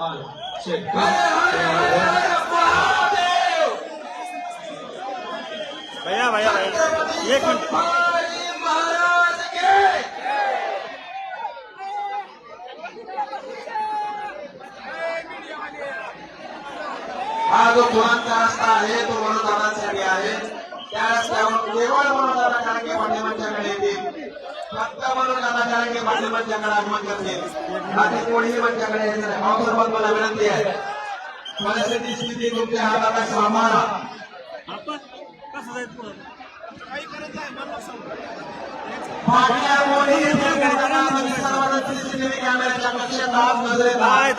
भैया भैया भैया। एक मिनिट। हा जो धुरांचा रस्ता आहे तो मनोदानासाठी आहे. त्या रस्त्यावर केवळ मनोदाना काळके माध्यमांच्याकडे येतील फक्त मनोदाना काळके माध्यमांच्याकडे आगमन करतील बाकी कोणीही मंच्याकडे यायचं नाही. भाऊ मला विनंती आहे. परिस्थिती स्थिती तुमच्या हातात सांभाळा कोणीही निर्णय सर्वांना कक्षेत आज नजरेत आहेत.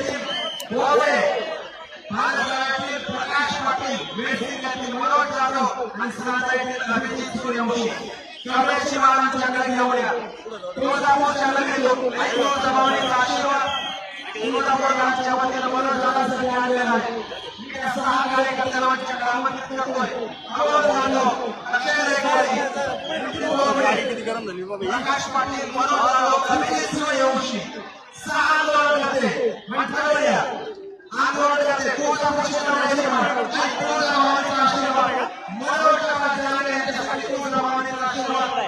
तुळजापूर प्रकाश पाटील, वेस्टिंग येथील मनोज जाधव आणि सनातन अभिजित सूर्यवंशी. कमलेश शिवारांच्याकडे घेऊन तुळजापूरच्या नगरी लोक तुळजाभवानीचा आशीर्वाद तुळजापूर गावच्या वतीनं मनोज आणलेला आहे. सहा कार्यकर्त्यांना मंचाकडे आमंत्रित करतोय. मनोज जाधव, अक्षय प्रकाश पाटील मनोज जाधव अभिजित सूर्यवंशी सहा आंदोलनाचे मंचावर మంత్రాలయ ఆ కోటలే కోట పోషించబడే ఆ కోట మామని ఆశీర్వాద మరొక రాజ్యాన్ని ఎంత సంపూర్ణ మామని ఆశీర్వాద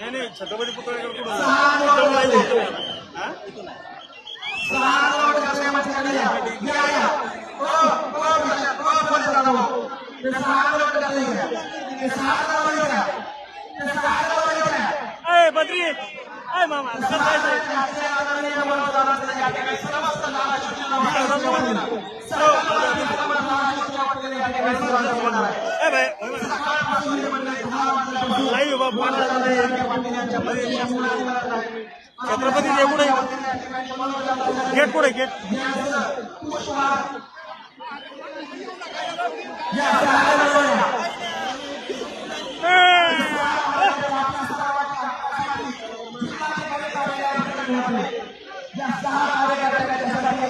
నేను ఛత్రపతి పుత్రుడు కూడా సారోడు కసే మంత్రాలయ యాయ ఓ ఓ ఓ పోషించబడవు సారోడు కసే సారోడు కసే సారోడు కసే ఏ బద్రీ सहा आंदोलनाचे या ते सहा आंदोलनाचे या ते सहा आंदोलनाचे या अय बद्री अय मामा कसं जायचं? अय बाय नाही बाबा छत्रपती जे कुठे गेट कुठे गेट या